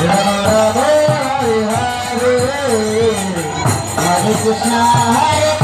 Hare Krishna Hare